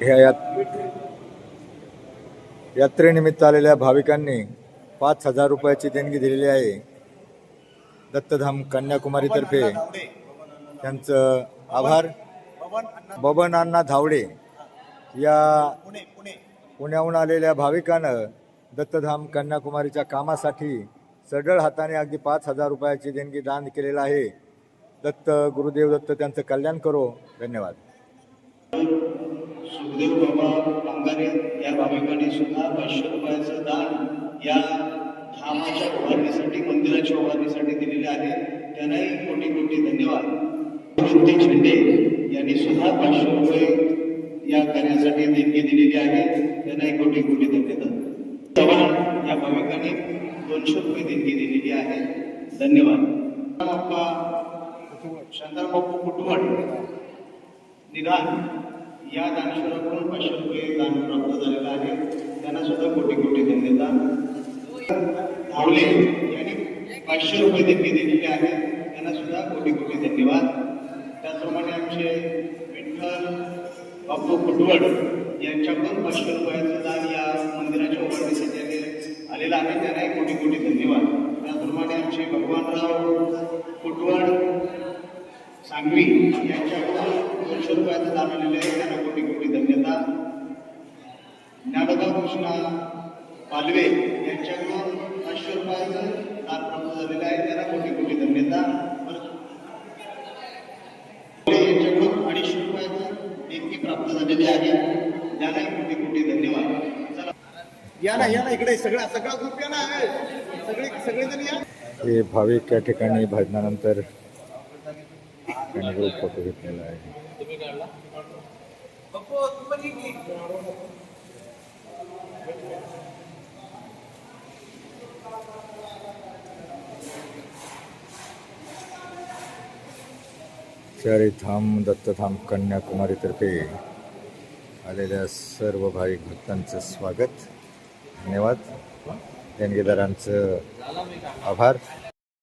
ह्या यात यात्रेनिमित्त आलेल्या भाविकांनी पाच हजार रुपयाची देणगी दिलेली आहे. दत्तधाम कन्याकुमारीतर्फे त्यांचं आभार. बबन अण्णा धावडे या पुण्याहून आलेल्या भाविकानं दत्तधाम कन्याकुमारीच्या कामासाठी सढळ हाताने अगदी पाच हजार रुपयाची देणगी दान केलेलं आहे. दत्त गुरुदेव दत्त त्यांचं कल्याण करो. धन्यवाद. सुखदेव बाबा कामगारे या भाविकांनी सुद्धा पाचशे रुपयाचं दान या धामाच्या उभारणीसाठी मंदिराच्या उभारणीसाठी दिलेले आहे. त्यांनाही कोटी कोटी धन्यवाद. वृत्ती झेंडे यांनी सुद्धा पाचशे रुपये या कार्यासाठी देणगी दिलेली आहे. त्यांनाही कोटी कोटी धन्यवाद. चव्हाण या भाविकांनी दोनशे रुपये देणगी दिलेली आहे. धन्यवाद. बाप्पा शांताबापू कुटवण निदान या दानशूराकडून पाचशे रुपये दान प्राप्त झालेलं आहे. त्यांना कोटी कोटी धन्यवाद धावले यांनी रुपये देणगी दिलेली आहे. त्यांना कोटी कोटी धन्यवाद. त्याचप्रमाणे आमचे विठ्ठल बापू कुटवड यांच्याकडून पाचशे रुपयाचं दान या मंदिराच्या उभारणीसाठी आले- आलेलं आहे. त्यांनाही कोटी कोटी धन्यवाद. त्याचप्रमाणे आमचे भगवानराव कुटवड सांगवी यांच्याकडून दोनशे रुपयाचं आहे. त्यांना कोटी कोटी धन्यता ज्ञानोबा कृष्णा पालवे यांच्याकडून पाचशे रुपयाचं दान प्राप्त झालेलं आहे. त्यांना कोटी कोटी धन्यता यांच्याकडून अडीचशे रुपयाचं देणगी प्राप्त झालेली आहे. त्यांनाही कोटी कोटी धन्यवाद. चला. या ना या ना इकडे सगळा सगळा ग्रुप या ना. सगळे सगळेजण या. हे भाविक या ठिकाणी भजनानंतर ग्रुप फोटो घेतलेला आहे. चारिधाम दत्तधाम कन्याकुमारीतर्फे आलेल्या सर्व भाविक भक्तांचं स्वागत धन्यवाद. देणगीदारांचं आभार.